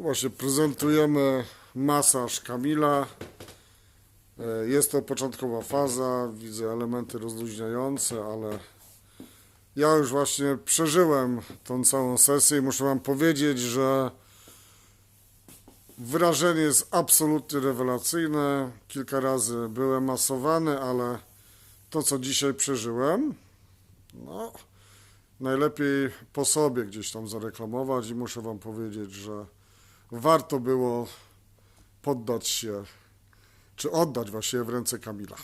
Właśnie prezentujemy masaż Kamila. E, Jest to początkowa faza, widzę elementy rozluźniające, ale ja już właśnie przeżyłem tą całą sesję i muszę Wam powiedzieć, że wrażenie jest absolutnie rewelacyjne. Kilka razy byłem masowany, ale to, co dzisiaj przeżyłem, no, najlepiej po sobie gdzieś tam zareklamować i muszę Wam powiedzieć, że warto było poddać się, czy oddać właściwie w ręce Kamila.